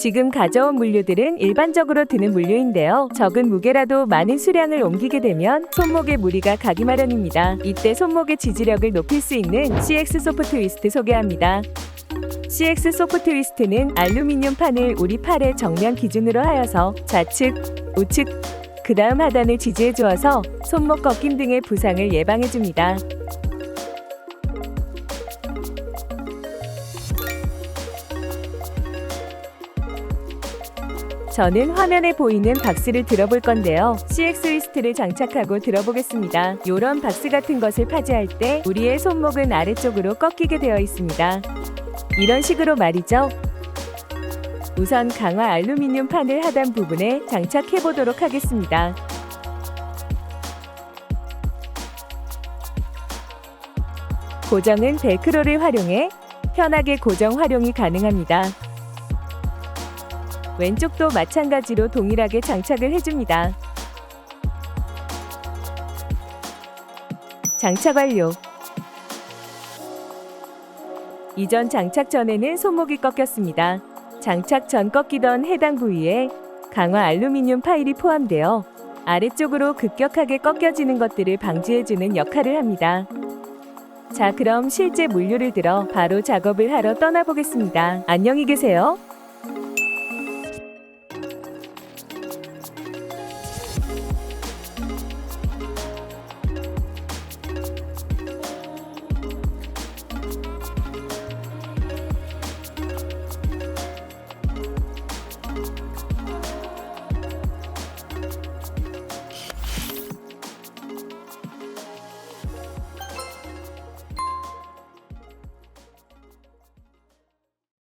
지금 가져온 물류들은 일반적으로 드는 물류인데요. 적은 무게라도 많은 수량을 옮기게 되면 손목에 무리가 가기 마련입니다. 이때 손목의 지지력을 높일 수 있는 CX 소프트 위스트 소개합니다. CX 소프트 위스트는 알루미늄 판을 우리 팔의 정면 기준으로 하여서 좌측, 우측, 그 다음 하단을 지지해 주어서 손목 꺾임 등의 부상을 예방해 줍니다. 저는 화면에 보이는 박스를 들어볼 건데요. CX 리스트를 장착하고 들어보겠습니다. 이런 박스 같은 것을 파지할 때 우리의 손목은 아래쪽으로 꺾이게 되어 있습니다. 이런 식으로 말이죠. 우선 강화 알루미늄 판을 하단 부분에 장착해 보도록 하겠습니다. 고정은 벨크로를 활용해 편하게 고정 활용이 가능합니다. 왼쪽도 마찬가지로 동일하게 장착을 해줍니다. 장착 완료. 이전 장착 전에는 손목이 꺾였습니다. 장착 전 꺾이던 해당 부위에 강화 알루미늄 파일이 포함되어 아래쪽으로 급격하게 꺾여지는 것들을 방지해주는 역할을 합니다. 자, 그럼 실제 물류를 들어 바로 작업을 하러 떠나보겠습니다. 안녕히 계세요.